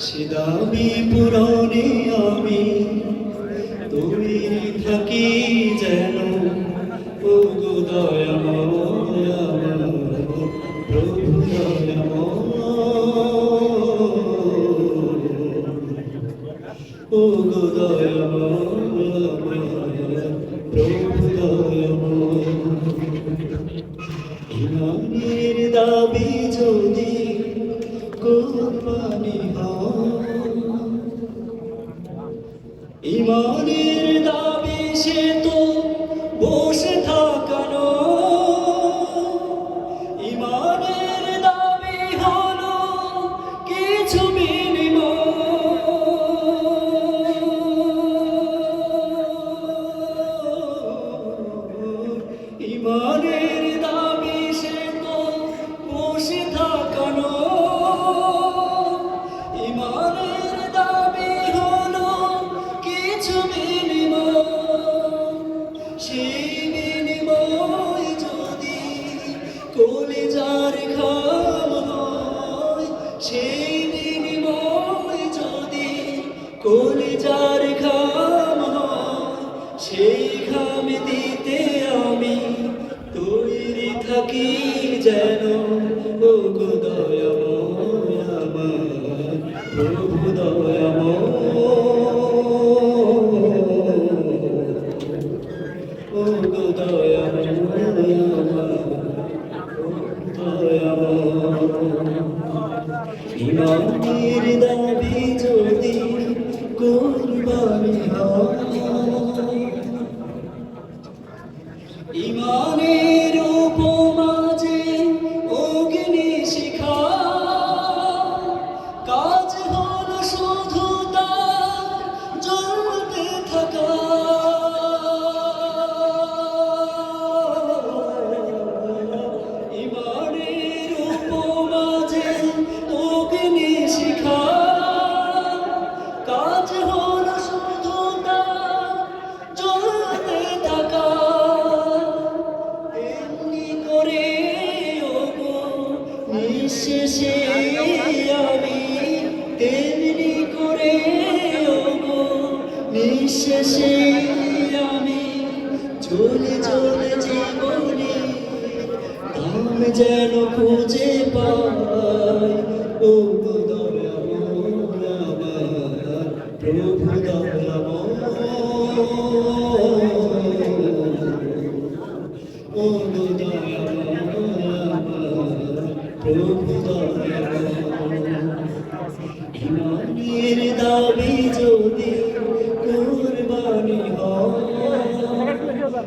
সে দাবি পূরণে আমি। তুমি থাকি যেন গো দয়াময়। প্রভু দয়াময়। প্রভু দাবি যদি কোরবানি ইমানের দাবি সে তো বসে থাকানো। ইমানের দাবি হলো কিছু বিনিময়। ইমানের যেন ও গো দয়াময় আমার প্রভু দয়াময় ও দয়াময় আমার ইমানের দাবি যদি কোরবানি হয়, ইমানের নিঃশেষে আমি তেমনি করে নিঃশেষে আমি চলে চলে জীবনে দাম যেন খুঁজে পাই